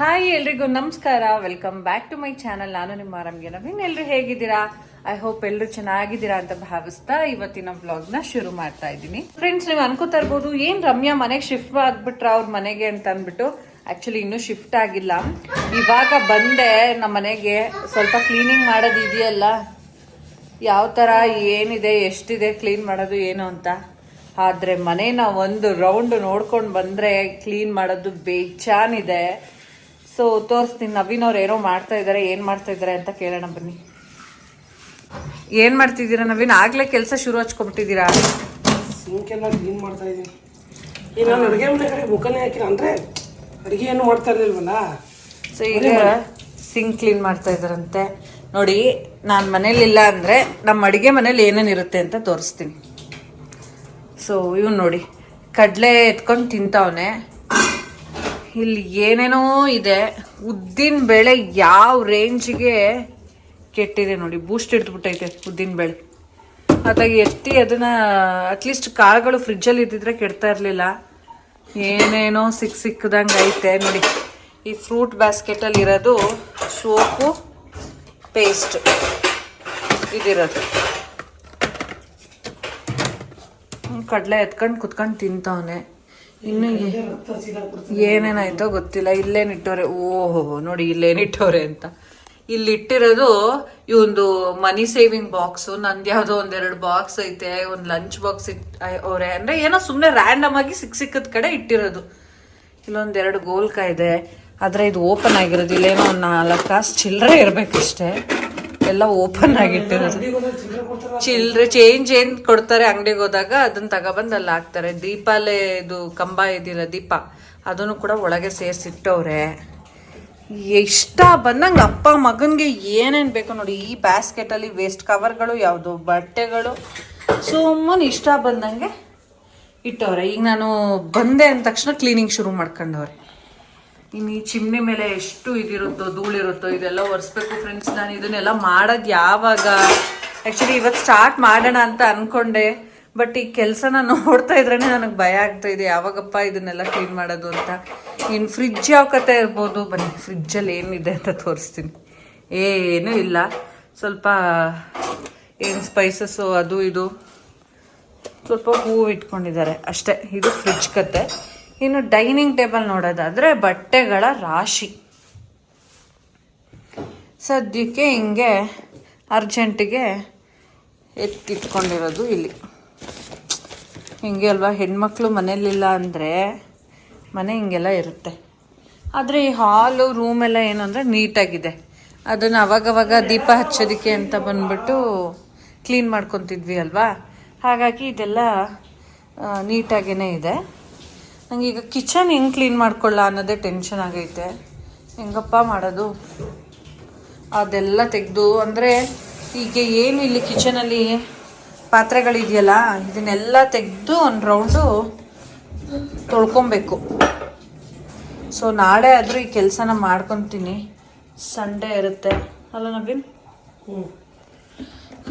Hi ಎಲ್ರಿಗೂ ನಮಸ್ಕಾರ. Welcome back to my channel ನಾನು ನಿಮ್ಮ ಆರಾಮ್ಗೆ ನವೀನ್ ಎಲ್ರು ಹೇಗಿದ್ದೀರಾ? ಐ ಹೋಪ್ ಎಲ್ಲರೂ ಚೆನ್ನಾಗಿದ್ದೀರಾ ಅಂತ ಭಾವಿಸ್ತಾ ಇವತ್ತಿನ ವ್ಲಾಗ್ನ ಶುರು ಮಾಡ್ತಾ ಇದ್ದೀನಿ. ಫ್ರೆಂಡ್ಸ್ ನೀವು ಅನ್ಕೋತಾ ಇರ್ಬೋದು ಏನ್ ರಮ್ಯಾ ಮನೆಗೆ ಶಿಫ್ಟ್ ಆಗ್ಬಿಟ್ರ ಅವ್ರ ಮನೆಗೆ ಅಂತ ಅಂದ್ಬಿಟ್ಟು ಆಕ್ಚುಲಿ ಇನ್ನೂ ಶಿಫ್ಟ್ ಆಗಿಲ್ಲ. ಇವಾಗ ಬಂದೆ ನಮ್ಮ ಮನೆಗೆ. ಸ್ವಲ್ಪ ಕ್ಲೀನಿಂಗ್ ಮಾಡೋದು ಇದೆಯಲ್ಲ. ಯಾವ ಥರ ಏನಿದೆ, ಎಷ್ಟಿದೆ ಕ್ಲೀನ್ ಮಾಡೋದು, ಏನು ಅಂತ. ಆದರೆ ಮನೇನ ಒಂದು ರೌಂಡ್ ನೋಡ್ಕೊಂಡು ಬಂದರೆ ಕ್ಲೀನ್ ಮಾಡೋದು ಬೇಜಾನಿದೆ ಸೊ ತೋರಿಸ್ತೀನಿ ನವೀನ್ ಅವ್ರು ಏನೋ ಮಾಡ್ತಾ ಇದ್ದಾರೆ ಏನು ಮಾಡ್ತಾ ಇದಾರೆ ಅಂತ ಕೇಳೋಣ ಬನ್ನಿ. ಏನು ಮಾಡ್ತಿದ್ದೀರಾ ನವೀನ್? ಆಗಲೇ ಕೆಲಸ ಶುರು ಹಚ್ಕೊಂಬಿಟ್ಟಿದ್ದೀರಾ? ಸಿಂಕ್ ಎಲ್ಲ ಕ್ಲೀನ್ ಮಾಡ್ತಾ ಇದ್ದೀನಿ ಈಗ ನಾನು ಅಡುಗೆ ಮನೆ ಕಡೆ ಮುಖನೇ ಹಾಕಿಲ್ಲ. ಅಂದರೆ ಅಡುಗೆ ಏನು ಮಾಡ್ತಾ ಇರಲಿಲ್ವಲ್ಲ? ಸೊ ಈಗ ಸಿಂಕ್ ಕ್ಲೀನ್ ಮಾಡ್ತಾ ಇದ್ದಾರಂತೆ ನೋಡಿ ನಾನು ಮನೇಲಿಲ್ಲ ಅಂದರೆ ನಮ್ಮ ಅಡುಗೆ ಮನೇಲಿ ಏನೇನು ಇರುತ್ತೆ ಅಂತ ತೋರಿಸ್ತೀನಿ. ಸೊ ಇವ್ನು ನೋಡಿ ಕಡಲೆ ಎತ್ಕೊಂಡು ತಿಂತಾವನೆ. ಇಲ್ಲಿ ಏನೇನೋ ಇದೆ. ಉದ್ದಿನ ಬೇಳೆ ಯಾವ ರೇಂಜಿಗೆ ಕೆಟ್ಟಿದೆ ನೋಡಿ ಬೂಸ್ಟ್ ಹಿಡಿದ್ಬಿಟ್ಟೈತೆ ಉದ್ದಿನ ಬೇಳೆ. ಅದಾಗಿ ಎತ್ತಿ ಅದನ್ನ ಅಟ್ಲೀಸ್ಟ್ ಕಾಳುಗಳು ಫ್ರಿಜ್ಜಲ್ಲಿ ಇದ್ದಿದ್ರೆ ಕೆಡ್ತಾ ಇರಲಿಲ್ಲ. ಏನೇನೋ ಸಿಕ್ ಸಿಕ್ಕದಂಗೆ ಐತೆ ನೋಡಿ. ಈ ಫ್ರೂಟ್ ಬ್ಯಾಸ್ಕೆಟಲ್ಲಿ ಇರೋದು ಸೋಪು ಪೇಸ್ಟ್ ಇದಿರೋದು. ಕಡಲೆ ಎತ್ಕೊಂಡು ಕುತ್ಕೊಂಡು ತಿಂತಾವನೆ. ಇನ್ನು ಏನೇನಾಯ್ತೋ ಗೊತ್ತಿಲ್ಲ. ಇಲ್ಲೇನಿಟ್ಟವ್ರೆ ಓಹೋ ನೋಡಿ ಇಲ್ಲೇನಿಟ್ಟವ್ರೆ ಅಂತ. ಇಲ್ಲಿ ಇಟ್ಟಿರೋದು ಈ ಒಂದು ಮನಿ ಸೇವಿಂಗ್ ಬಾಕ್ಸ್ ನಂದು ಯಾವ್ದೋ ಒಂದೆರಡು ಬಾಕ್ಸ್ ಐತೆ ಒಂದು ಲಂಚ್ ಬಾಕ್ಸ್ ಇಟ್ ಅವ್ರೆ. ಅಂದ್ರೆ ಏನೋ ಸುಮ್ಮನೆ ರ್ಯಾಂಡಮ್ ಆಗಿ ಸಿಕ್ಕ ಸಿಕ್ಕದ ಕಡೆ ಇಟ್ಟಿರೋದು. ಇಲ್ಲೊಂದೆರಡು ಗೋಲ್ಕ ಇದೆ. ಆದರೆ ಇದು ಓಪನ್ ಆಗಿರೋದು. ಇಲ್ಲೇನೋ ಒಂದ್ ನಾಲ್ಕು ಕಾಸು ಚಿಲ್ಲರೆ ಇರ್ಬೇಕಷ್ಟೇ. ಎಲ್ಲ ಓಪನ್ ಆಗಿಟ್ಟಿರೋದು. ಚಿಲ್ಲರೆ ಚೇಂಜ್ ಏನ್ ಕೊಡ್ತಾರೆ ಅಂಗಡಿಗೆ ಹೋದಾಗ ಅದನ್ನ ತಗೊಬಂದು ಅಲ್ಲಿ ಹಾಕ್ತಾರೆ. ದೀಪಾಲೆ ಇದು ಕಂಬ ಇದಿಲ್ಲ ದೀಪ, ಅದನ್ನು ಕೂಡ ಒಳಗೆ ಸೇರಿಸಿಟ್ಟವ್ರೆ ಇಷ್ಟ ಬಂದಂಗೆ ಅಪ್ಪ ಮಗನಿಗೆ ಏನೇನ್ ಬೇಕು ನೋಡಿ, ಈ ಬ್ಯಾಸ್ಕೆಟಲ್ಲಿ ವೇಸ್ಟ್ ಕವರ್ಗಳು ಯಾವುದು ಬಟ್ಟೆಗಳು, ಸುಮ್ಮನೆ ಇಷ್ಟ ಬಂದಂಗೆ ಇಟ್ಟವ್ರೆ. ಈಗ ನಾನು ಬಂದೆ ಅಂದ ತಕ್ಷಣ ಕ್ಲೀನಿಂಗ್ ಶುರು ಮಾಡ್ಕೊಂಡವ್ರೆ. ಇನ್ನು ಈ ಚಿಮ್ನಿ ಮೇಲೆ ಎಷ್ಟು ಇದಿರುತ್ತೋ ಧೂಳಿರುತ್ತೋ ಇದೆಲ್ಲ ಒರೆಸ್ಬೇಕು ಫ್ರೆಂಡ್ಸ್ ನಾನು ಇದನ್ನೆಲ್ಲ ಮಾಡೋದು ಯಾವಾಗ? ಆ್ಯಕ್ಚುಲಿ ಇವತ್ತು ಸ್ಟಾರ್ಟ್ ಮಾಡೋಣ ಅಂತ ಅಂದ್ಕೊಂಡೆ ಬಟ್ ಈ ಕೆಲಸನ ನೋಡ್ತಾ ಇದ್ರೇನೆ ನನಗೆ ಭಯ ಆಗ್ತಾ ಇದೆ. ಯಾವಾಗಪ್ಪ ಇದನ್ನೆಲ್ಲ ಕ್ಲೀನ್ ಮಾಡೋದು ಅಂತ? ಇನ್ನು ಫ್ರಿಜ್ ಯಾವ ಕತೆ ಇರ್ಬೋದು? ಬನ್ನಿ ಫ್ರಿಜ್ಜಲ್ಲಿ ಏನಿದೆ ಅಂತ ತೋರಿಸ್ತೀನಿ. ಏನೂ ಇಲ್ಲ. ಸ್ವಲ್ಪ, ಏನು ಸ್ಪೈಸಸ್ಸು ಅದು ಇದು. ಸ್ವಲ್ಪ ಹೂವು ಇಟ್ಕೊಂಡಿದ್ದಾರೆ. ಅಷ್ಟೇ, ಇದು ಫ್ರಿಜ್ ಕತೆ ಇನ್ನು ಡೈನಿಂಗ್ ಟೇಬಲ್ ನೋಡೋದಾದ್ರೆ ಬಟ್ಟೆಗಳ ರಾಶಿ. ಸದ್ಯಕ್ಕೆ ಹಿಂಗೆ ಅರ್ಜೆಂಟಿಗೆ ಎತ್ತಿಟ್ಕೊಂಡಿರೋದು ಇಲ್ಲಿ. ಹಿಂಗೆ ಅಲ್ವಾ, ಹೆಣ್ಮಕ್ಳು ಮನೇಲಿಲ್ಲ ಅಂದರೆ ಮನೆ ಹಿಂಗೆಲ್ಲ ಇರುತ್ತೆ. ಆದರೆ ಈ ಹಾಲು ರೂಮ್ ಎಲ್ಲ ಏನು ಅಂದರೆ ನೀಟಾಗಿದೆ. ಅದನ್ನು ಅವಾಗವಾಗ ದೀಪ ಹಚ್ಚೋದಕ್ಕೆ ಅಂತ ಬಂದ್ಬಿಟ್ಟು ಕ್ಲೀನ್ ಮಾಡ್ಕೊತಿದ್ವಿ ಅಲ್ವಾ? ಹಾಗಾಗಿ ಇದೆಲ್ಲ ನೀಟಾಗೇ ಇದೆ. ನಂಗೆ ಈಗ ಕಿಚನ್ ಹೆಂಗೆ ಕ್ಲೀನ್ ಮಾಡ್ಕೊಳ್ಳ ಅನ್ನೋದೇ ಟೆನ್ಷನ್ ಆಗೈತೆ. ಹೆಂಗಪ್ಪ ಮಾಡೋದು? ಅದೆಲ್ಲ ತೆಗೆದು ಅಂದರೆ ಈಗ ಏನು ಇಲ್ಲಿ ಕಿಚನಲ್ಲಿ ಪಾತ್ರೆಗಳಿದೆಯಲ್ಲ ಇದನ್ನೆಲ್ಲ ತೆಗೆದು ಒಂದು ರೌಂಡು ತೊಳ್ಕೊಬೇಕು. ಸೊ ನಾಳೆ ಆದರೂ ಈ ಕೆಲಸನ ಮಾಡ್ಕೊತೀನಿ. ಸಂಡೇ ಇರುತ್ತೆ. ಅಲ್ಲ ನವೀನ್? ಹ್ಞೂ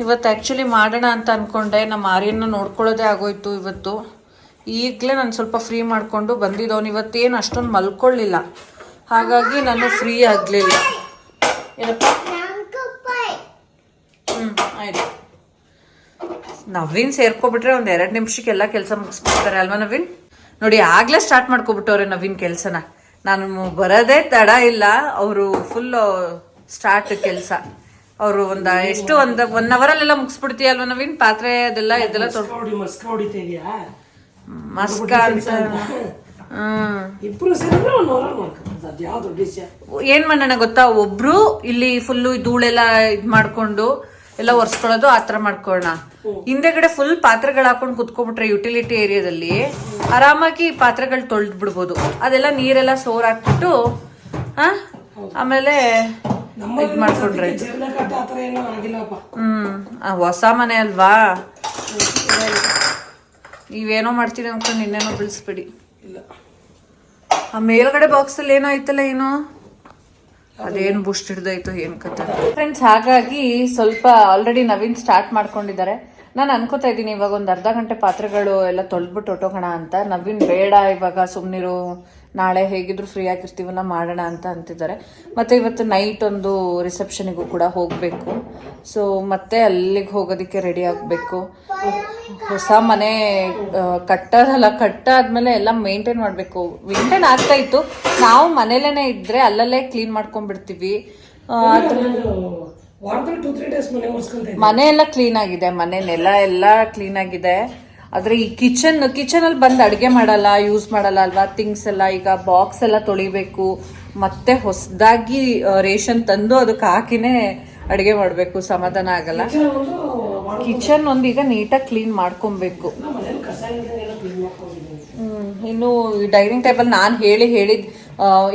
ಇವತ್ತು ಆ್ಯಕ್ಚುಲಿ ಮಾಡೋಣ ಅಂತ ಅಂದ್ಕೊಂಡೆ ನಮ್ಮ ಆರ್ಯನ ನೋಡ್ಕೊಳ್ಳೋದೇ ಆಗೋಯ್ತು ಇವತ್ತು. ಈಗಲೇ ನಾನು ಸ್ವಲ್ಪ ಫ್ರೀ ಮಾಡಿಕೊಂಡು ಬಂದಿದ್ದವನು ಇವತ್ತೇನು ಅಷ್ಟೊಂದು ಮಲ್ಕೊಳ್ಳಿಲ್ಲ. ಹಾಗಾಗಿ ನಾನು ಫ್ರೀ ಆಗಲಿಲ್ಲ. ಏನಪ್ಪ? ಹ್ಞೂ ಆಯಿತು. ನವೀನ್ ಸೇರ್ಕೊಬಿಟ್ರೆ ಒಂದು ಎರಡು ನಿಮಿಷಕ್ಕೆಲ್ಲ ಕೆಲಸ ಮುಗಿಸ್ಬಿಡ್ತಾರೆ ಅಲ್ವಾ ನವೀನ್? ನೋಡಿ, ಆಗಲೇ ಸ್ಟಾರ್ಟ್ ಮಾಡ್ಕೊಬಿಟ್ಟವ್ರೆ ನವೀನ್ ಕೆಲಸನ. ನಾನು ಬರೋದೇ ತಡ ಇಲ್ಲ. ಅವರು ಫುಲ್ ಸ್ಟಾರ್ಟ್ ಕೆಲಸ. ಅವರು ಒಂದು ಎಷ್ಟು ಒಂದು ಒನ್ ಅವರಲ್ಲೆಲ್ಲ ಮುಗಿಸ್ಬಿಡ್ತೀಯ ಅಲ್ವಾ ನವೀನ್? ಪಾತ್ರೆ ಅದೆಲ್ಲ ಇದೆಲ್ಲ ಮಸ್ಕ ಸೇರಿದ್ರೆ ಒಂದು ಅದು ಏನ್ ಮಾಡೋಣ ಗೊತ್ತಾ? ಒಬ್ರು ಇಲ್ಲಿ ಫುಲ್ಲು ಧೂಳೆಲ್ಲ ಇದ್ ಮಾಡ್ಕೊಂಡು ಎಲ್ಲ ಒರೆಸ್ಕೊಳ್ಳೋದು ಆ ಥರ ಮಾಡ್ಕೊಳ್ಳೋಣ ಹಿಂದೆಗಡೆ ಫುಲ್ ಪಾತ್ರೆಗಳು ಹಾಕೊಂಡು ಕುತ್ಕೊಂಡ್ಬಿಟ್ರೆ ಯುಟಿಲಿಟಿ ಏರಿಯಾದಲ್ಲಿ ಆರಾಮಾಗಿ ಪಾತ್ರೆಗಳು ತೊಳೆದು ಬಿಡ್ಬೋದು ಅದೆಲ್ಲ ನೀರೆಲ್ಲ ಸೋರ್ ಹಾಕ್ಬಿಟ್ಟು ಆ ಆಮೇಲೆ ಇದು ಮಾಡ್ಕೊಂಡ್ರೆ ಹ್ಮ್. ಹೊಸ ಮನೆ ಅಲ್ವಾ? ನೀವೇನೋ ಮಾಡ್ತೀರಿ ಅನ್ಕೊಂಡು ನಿನ್ನೇನೋ ಬಿಳಿಸ್ಬೇಡಿ ಇಲ್ಲ. ಆ ಮೇಲ್ಗಡೆ ಬಾಕ್ಸ್ ಅಲ್ಲಿ ಏನೋ ಐತಲ್ಲ ಏನೋ? ಅದೇನು ಬೂಸ್ಟ್ ಹಿಡ್ದಾಯ್ತು ಏನ್ ಕತೆ? ಫ್ರೆಂಡ್ಸ್ ಹಾಗಾಗಿ ಸ್ವಲ್ಪ ಆಲ್ರೆಡಿ ನವೀನ್ ಸ್ಟಾರ್ಟ್ ಮಾಡ್ಕೊಂಡಿದ್ದಾರೆ. ನಾನು ಅನ್ಕೋತಾ ಇದ್ದೀನಿ ಇವಾಗ ಒಂದು ಅರ್ಧ ಗಂಟೆ ಪಾತ್ರೆಗಳು ಎಲ್ಲ ತೊಳೆದ್ಬಿಟ್ಟು ಹೊಟ್ಟೋಗೋಣ ಅಂತ. ನವೀನ್ ಬೇಡ ಇವಾಗ ಸುಮ್ಮನಿರು ನಾಳೆ ಹೇಗಿದ್ರು ಫ್ರೀ ಆಗಿರ್ತೀವಲ್ಲ ಮಾಡೋಣ ಅಂತ ಅಂತಿದ್ದಾರೆ. ಮತ್ತೆ ಇವತ್ತು ನೈಟ್ ಒಂದು ರಿಸೆಪ್ಷನಿಗೂ ಕೂಡ ಹೋಗಬೇಕು. ಸೊ ಮತ್ತೆ ಅಲ್ಲಿಗೆ ಹೋಗೋದಕ್ಕೆ ರೆಡಿ ಆಗಬೇಕು. ಹೊಸ ಮನೆ ಕಟ್ಟೋದಲ್ಲ ಕಟ್ಟಾದ್ಮೇಲೆ ಎಲ್ಲ ಮೇಂಟೈನ್ ಮಾಡಬೇಕು. ಮೇಂಟೈನ್ ಆಗ್ತಾ ಇತ್ತು. ನಾವು ಮನೇಲೇನೆ ಇದ್ರೆ ಅಲ್ಲಲ್ಲೇ ಕ್ಲೀನ್ ಮಾಡ್ಕೊಂಡ್ಬಿಡ್ತೀವಿ. ಮನೆ ಎಲ್ಲ ಕ್ಲೀನ್ ಆಗಿದೆ. ಮನೆ ನೆಲ ಎಲ್ಲ ಕ್ಲೀನ್ ಆಗಿದೆ. ಆದ್ರೆ ಈ ಕಿಚನ್ ಕಿಚನಲ್ಲಿ ಬಂದು ಅಡುಗೆ ಮಾಡಲ್ಲ ಯೂಸ್ ಮಾಡಲ್ಲ ಅಲ್ವಾ? ಥಿಂಗ್ಸ್ ಎಲ್ಲ ಈಗ ಬಾಕ್ಸ್ ಎಲ್ಲ ತೊಳಿಬೇಕು ಮತ್ತೆ ಹೊಸದಾಗಿ ರೇಷನ್ ತಂದು ಅದಕ್ಕೆ ಹಾಕಿನೇ ಅಡುಗೆ ಮಾಡಬೇಕು ಸಮಾಧಾನ ಆಗಲ್ಲ. ಕಿಚನ್ ಒಂದು ಈಗ ನೀಟಾಗಿ ಕ್ಲೀನ್ ಮಾಡ್ಕೊಬೇಕು. ಇನ್ನು ಡೈನಿಂಗ್ ಟೇಬಲ್ ನಾನು ಹೇಳಿ ಹೇಳಿದ್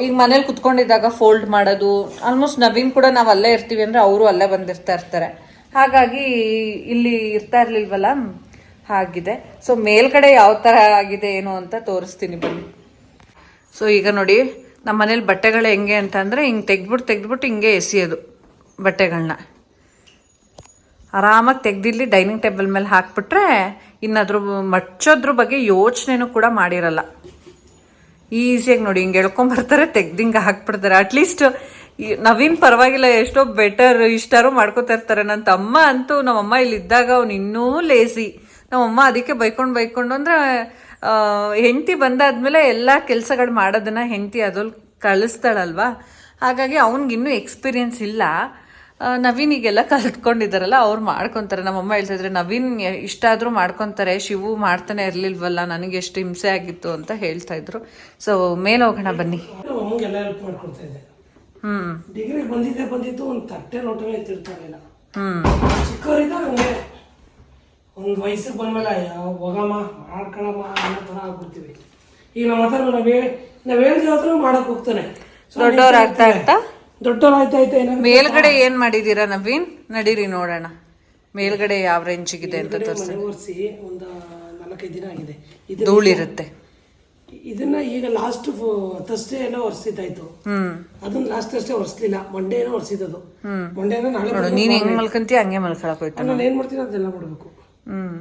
ಈಗ ಮನೇಲಿ ಕುತ್ಕೊಂಡಿದ್ದಾಗ ಫೋಲ್ಡ್ ಮಾಡೋದು ಆಲ್ಮೋಸ್ಟ್ ನವೀನ್ ಕೂಡ ನಾವು ಅಲ್ಲೇ ಇರ್ತೀವಿ ಅಂದ್ರೆ ಅವರು ಅಲ್ಲೇ ಬಂದಿರ್ತಾ ಇರ್ತಾರೆ. ಹಾಗಾಗಿ ಇಲ್ಲಿ ಇರ್ತಾ ಇರ್ಲಿಲ್ವಲ್ಲ? ಹಾಗಿದೆ ಸೊ ಮೇಲ್ಗಡೆ ಯಾವ ತರ ಆಗಿದೆ ಏನು ಅಂತ ತೋರಿಸ್ತೀನಿ ಬನ್ನಿ. ಸೊ ಈಗ ನೋಡಿ, ನಮ್ಮ ಮನೇಲಿ ಬಟ್ಟೆಗಳು ಹೆಂಗೆ ಅಂತ ಅಂದ್ರೆ ಹಿಂಗೆ ತೆಗ್ದ್ಬಿಟ್ಟು ತೆಗ್ದ್ಬಿಟ್ಟು ಹಿಂಗೆ ಎಸಿಯೋದು ಬಟ್ಟೆಗಳನ್ನ ಆರಾಮಾಗಿ ತೆಗ್ದಿಲ್ಲಿ ಡೈನಿಂಗ್ ಟೇಬಲ್ ಮೇಲೆ ಹಾಕ್ಬಿಟ್ರೆ ಇನ್ನದ್ರ ಮಚ್ಚೋದ್ರ ಬಗ್ಗೆ ಯೋಚನೆನೂ ಕೂಡ ಮಾಡಿರಲ್ಲ. ಈಸಿಯಾಗಿ ನೋಡಿ, ಹಿಂಗೆ ಎಳ್ಕೊಂಬರ್ತಾರೆ ತೆಗ್ದಿಂಗೆ ಹಾಕ್ಬಿಡ್ತಾರೆ. ಅಟ್ಲೀಸ್ಟ್ ನವೀನ್ ಪರವಾಗಿಲ್ಲ, ಎಷ್ಟೋ ಬೆಟರ್ ಇಷ್ಟಾರು ಮಾಡ್ಕೋತಾ ಇರ್ತಾರೆ. ನನ್ನ ತಮ್ಮ ಅಂತೂ, ನಮ್ಮಮ್ಮ ಇಲ್ಲಿ ಇದ್ದಾಗ ಅವ್ನು ಇನ್ನೂ ಲೇಸಿ ನಮ್ಮಮ್ಮ ಅದಕ್ಕೆ ಬೈಕೊಂಡು ಬೈಕೊಂಡು ಅಂದ್ರೆ ಹೆಂಡತಿ ಬಂದಾದ್ಮೇಲೆ ಎಲ್ಲ ಕೆಲಸಗಳು ಮಾಡೋದನ್ನ ಹೆಂಡತಿ ಅದ್ರಲ್ಲಿ ಕಳಿಸ್ತಾಳಲ್ವಾ? ಹಾಗಾಗಿ ಅವ್ನಿಗಿನ್ನೂ ಎಕ್ಸ್ಪೀರಿಯನ್ಸ್ ಇಲ್ಲ. ನವೀನಿಗೆಲ್ಲ ಕಲ್ತ್ಕೊಂಡಿದ್ದಾರಲ್ಲ ಅವ್ರು ಮಾಡ್ಕೊತಾರೆ. ನಮ್ಮಮ್ಮ ಹೇಳ್ತಾ ಇದ್ರೆ ನವೀನ್ ಇಷ್ಟಾದರೂ ಮಾಡ್ಕೊತಾರೆ ಶಿವು ಮಾಡ್ತಾನೆ ಇರಲಿಲ್ವಲ್ಲ ನನಗೆ ಎಷ್ಟು ಹಿಂಸೆ ಆಗಿತ್ತು ಅಂತ ಹೇಳ್ತಾ ಇದ್ರು. ಸೊ ಮೇಲೆ ಹೋಗೋಣ ಬನ್ನಿ ಹ್ಞೂ ಹ್ಮ್. ಡಿಗ್ರಿ ಬಂದಿದ್ದೆ ಬಂದಿತ್ತು ಒಂದು ತಟ್ಟೆ ಲೋಟವೇ ಎತ್ತಿರ್ತಾರಿಲ್ಲ ಹ್ಮ್. ಚಿಕ್ಕವರಿದ್ದಾಗ ಹಂಗೆ. ಒಂದು ವಯಸ್ಸಿಗೆ ಬಂದ್ಮೇಲೆ ಹೋಗಮ್ಮ ಮಾಡ್ಕೊಳಮ್ಮ ಅನ್ನೋ ಥರ ಆಗ್ಬಿಡ್ತೀವಿ. ಈಗ ನಮ್ಮ ಹತ್ರ ನಾವೇ ನಾವೇನು ಮಾಡಕ್ ಹೋಗ್ತಾನೆ. ದೊಡ್ಡವ್ರ ಆಗ್ತಾ ಆಗ್ತಾ? ದೊಡ್ಡವ್ರು ಆಯ್ತಾ ಆಯ್ತಾ ಮೇಲ್ಗಡೆ ಏನ್ ಮಾಡಿದೀರಾ ನವೀನ್? ನಡೀರಿ ನೋಡೋಣ. ಮೇಲ್ಗಡೆ ಯಾವ ರೇಂಜಿಗಿದೆ ಅಂತ ತೋರಿಸಿ. ಒರೆಸಿ ಒಂದು ನಾಲ್ಕೈದು ದಿನ ಆಗಿದೆ. ಇದು ಧೂಳಿರುತ್ತೆ. ಇದನ್ನ ಈಗ ಲಾಸ್ಟ್ ತಸ್ಟೇ ಎಲ್ಲ ಒರೆಸಿದ್ದಾಯ್ತು. ಅದನ್ನ ಲಾಸ್ಟ್ ಅಷ್ಟೇ ಒರೆಸ್ಲಿಲ್ಲ. ಮಂಡೇನೋ ಒರೆಸಿದ್ದು ಮಂಡೇನ ನಾಳೆ ನೀನ್ ಹೆಂಗ್ ಮಲ್ಕಂತೀಯ ಹಂಗೆ ಮಲ್ಕೊಳಕ್ ಹೋಯ್ತು ನಾನು ಏನ್ ಮಾಡ್ತೀನಿ ಅದೆಲ್ಲ ಮಾಡ್ಬೇಕು ಹ್ಮ್.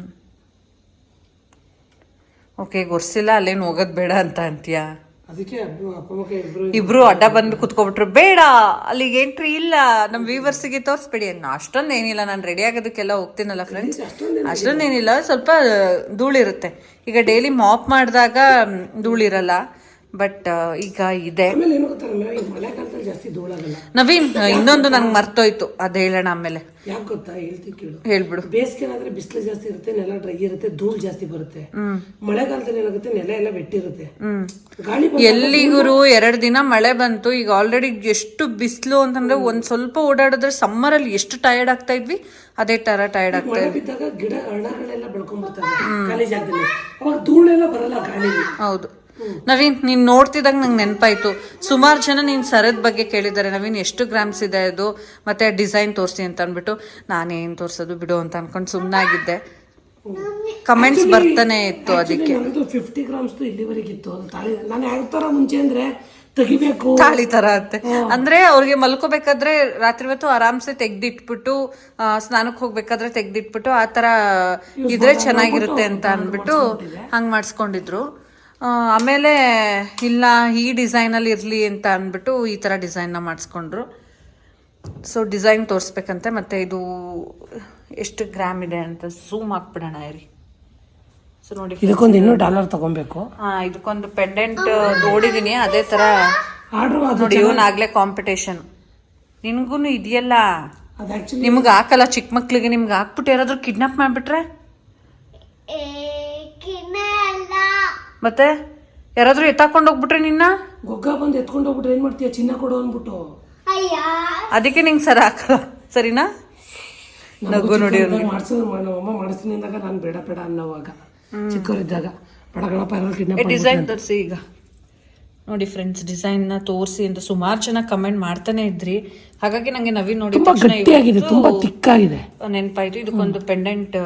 ಓಕೆ ಗೊರ್ಸಿಲ್ಲ ಅಲ್ಲೇನು ಹೋಗೋದು ಬೇಡ ಅಂತ ಅಂತೀಯಾ? ಅದಕ್ಕೆ ಇಬ್ರು ಅಡ್ಡ ಬಂದು ಕುತ್ಕೊಬಿಟ್ರು ಬೇಡ ಅಲ್ಲಿಗೆ ಎಂಟ್ರಿ ಇಲ್ಲ ನಮ್ ವ್ಯೂವರ್ಸಿಗೆ ತೋರಿಸ್ಬೇಡಿ. ಅಷ್ಟೊಂದು ಏನಿಲ್ಲ ನಾನು ರೆಡಿ ಆಗೋದಕ್ಕೆಲ್ಲ ಹೋಗ್ತೀನಲ್ಲ ಫ್ರೆಂಡ್ಸ್ ಅಷ್ಟೊಂದೇನಿಲ್ಲ ಸ್ವಲ್ಪ ಧೂಳಿರುತ್ತೆ. ಈಗ ಡೈಲಿ ಮಾಪ್ ಮಾಡಿದಾಗ ಧೂಳಿರಲ್ಲ ಬಟ್ ಈಗ ಇದೆ. ನವೀನ್ ಇನ್ನೊಂದು ನಂಗೆ ಮರ್ತೋಯ್ತು. ಅದ ಹೇಳೋಣ ಆಮೇಲೆ. ಯಾಕೆ ಗೊತ್ತಾ? ಹೇಳ್ತೀನಿ ಕೇಳು. ಹೇಳ್ಬಿಡು. ಬೇಸಿಗೆನಾದ್ರೆ ಬಿಸಿಲು ಜಾಸ್ತಿ ಇರುತ್ತೆ ನೆಲ ಡ್ರೈ ಇರುತ್ತೆ ಧೂಳು ಜಾಸ್ತಿ ಬರುತ್ತೆ. ಮಳೆಗಾಲದಲ್ಲಿ ಏನಾಗುತ್ತೆ? ನೆಲ ಎಲ್ಲ ಬೆಟ್ಟಿರುತ್ತೆ ಗಾಳಿ ಎಲ್ಲಿಗುರು ಎರಡ್ ದಿನ ಮಳೆ ಬಂತು. ಈಗ ಆಲ್ರೆಡಿ ಎಷ್ಟು ಬಿಸಿಲು ಅಂತಂದ್ರೆ ಒಂದ್ ಸ್ವಲ್ಪ ಓಡಾಡಿದ್ರೆ ಸಮ್ಮರ್ ಅಲ್ಲಿ ಎಷ್ಟು ಟಯರ್ಡ್ ಆಗ್ತಾ ಇದ್ವಿ ಅದೇ ತರ ಟಯರ್ಡ್ ಆಗ್ತಾ ಮಳೆ ಬಿದ್ದಾಗ ಗಿಡ ಅಣಗಳೆಲ್ಲ ಬೆಳ್ಕೊಂಡ್ಬಿಡ್ತವೆ ಖಾಲಿ ಜಾಗದಲ್ಲಿ. ಅವಾಗ ಧೂಳೆಲ್ಲ ಬರಲ್ಲ ಗಾಳಿ ಹೌದು. ನವೀನ್ ನೀನ್ ನೋಡ್ತಿದ್ದಾಗ ನಂಗೆ ನೆನಪಾಯ್ತು. ಸುಮಾರು ಜನ ನೀನ್ ಸರದ ಬಗ್ಗೆ ಕೇಳಿದ್ದಾರೆ ನವೀನ್ ಎಷ್ಟು ಗ್ರಾಮ್ಸ್ ಇದೆ ಅದು? ಮತ್ತೆ ಡಿಸೈನ್ ತೋರಿಸಿ ಅಂತ ಅಂದ್ಬಿಟ್ಟು ನಾನೇನ್ ತೋರ್ಸೋದು ಬಿಡು ಅಂತ ಅನ್ಕೊಂಡು ಸುಮ್ಮನಾಗಿದ್ದೆ ಕಮೆಂಟ್ಸ್ ಬರ್ತಾನೆ ಇತ್ತು ಅದಕ್ಕೆ. ಫಿಫ್ಟಿ ಗ್ರಾಮ್ಸ್ ಇಲ್ಲಿವರೆಗೆ ಇತ್ತು. ತಾಳಿ ನಾನು ಯಾವ ಮುಂಚೆ ಅಂದ್ರೆ ತೆಗಿಬೇಕು. ತಾಳಿ ತರ ಅಂತೆ ಅಂದ್ರೆ ಅವ್ರಿಗೆ ಮಲ್ಕೋಬೇಕಾದ್ರೆ ರಾತ್ರಿ ಹೊತ್ತು ಆರಾಮ್ಸೆ ತೆಗ್ದಿಟ್ಬಿಟ್ಟು ಸ್ನಾನಕ್ ಸ್ನಾನಕ್ಕೆ ಹೋಗ್ಬೇಕಾದ್ರೆ ತೆಗ್ದಿಟ್ಬಿಟ್ಟು ಆ ತರ ಇದ್ರೆ ಚೆನ್ನಾಗಿರುತ್ತೆ ಅಂತ ಅಂದ್ಬಿಟ್ಟು ಹಂಗ್ ಮಾಡಿಸ್ಕೊಂಡಿದ್ರು. ಆಮೇಲೆ ಇಲ್ಲ ಈ ಡಿಸೈನಲ್ಲಿ ಇರಲಿ ಇರ್ಲಿ ಅಂತ ಅಂದ್ಬಿಟ್ಟು ಈ ಥರ ಡಿಸೈನ್ನ ಮಾಡಿಸ್ಕೊಂಡ್ರು. ಸೊ ಡಿಸೈನ್ ತೋರಿಸ್ಬೇಕಂತೆ ಮತ್ತು ಇದು ಎಷ್ಟು ಗ್ರಾಮ್ ಇದೆ ಅಂತ ಝೂಮ್ ಹಾಕ್ಬಿಡೋಣ ಇರಿ. ಸೊ ನೋಡಿ ಇದಕ್ಕೊಂದು ಇನ್ನೂ ಡಾಲರ್ ತಗೊಬೇಕು. ಹಾಂ ಇದಕ್ಕೊಂದು ಪೆಂಡೆಂಟ್ ನೋಡಿದ್ದೀನಿ ಅದೇ ಥರ ನೋಡಿ ಇವನಾಗಲೇ ಆಗ್ಲೇ ಕಾಂಪಿಟೇಷನ್ ನಿನಗೂ ಇದೆಯಲ್ಲ ನಿಮ್ಗೆ ಹಾಕಲ್ಲ ಚಿಕ್ಕ ಮಕ್ಳಿಗೆ ನಿಮ್ಗೆ ಹಾಕ್ಬಿಟ್ಟು ಯಾರಾದರೂ ಕಿಡ್ನಾಪ್ ಮಾಡ್ಬಿಟ್ರೆ? ಮತ್ತೆ? ಯಾರಾದ್ರೂ ಎತ್ತಾಕೊಂಡು ಹೋಗ್ಬಿಟ್ರೆ ನಿನ್ನ? ಗೊಗ್ಗ ಬಂದು ಎತ್ಕೊಂಡು ಹೋಗ್ಬಿಟ್ರೆ ಏನ್ ಮಾಡ್ತೀಯ? ಚಿನ್ನ ಕೊಡು ಅಂದ್ಬಿಟ್ಟು. ಅದಕ್ಕೆ ನಿಂಗೆ ಸರ ಹಾಕಲ್ಲ. ಸರಿನಾ? ನಗು ನೋಡಿ. ಮಾಡ್ಸಿದ್ರು ನಮ್ಮ ಅಮ್ಮ ಮಾಡಿಸ್ತೀನಿ ಅಂದಾಗ ನಾನು ಬೇಡ ಬೇಡ ಅನ್ನೋವಾಗ. ಚಿಕ್ಕವರಿದ್ದಾಗ. ಬೇಡ ಗಣಪ ಕಿಡ್ನಾಪ್ ಡಿಸೈನ್ ತೋರಿಸಿ ಈಗ. ನೋಡಿ ಫ್ರೆಂಡ್ಸ್ ಡಿಸೈನ್ನ ತೋರಿಸಿ ಅಂತ ಸುಮಾರು ಜನ ಕಮೆಂಟ್ ಮಾಡ್ತಾನೆ ಇದ್ರಿ. ಹಾಗಾಗಿ ನಂಗೆ ನವೀನ್ ನೋಡಿ ತುಂಬಾ ಗಟ್ಟಿಯಾಗಿದೆ ತುಂಬಾ ತಿಕ್ಕಾಗಿದೆ. ನೆನಪಾಯ್ತು. ಇದಕ್ಕೊಂದು ಪೆಂಡೆಂಟ್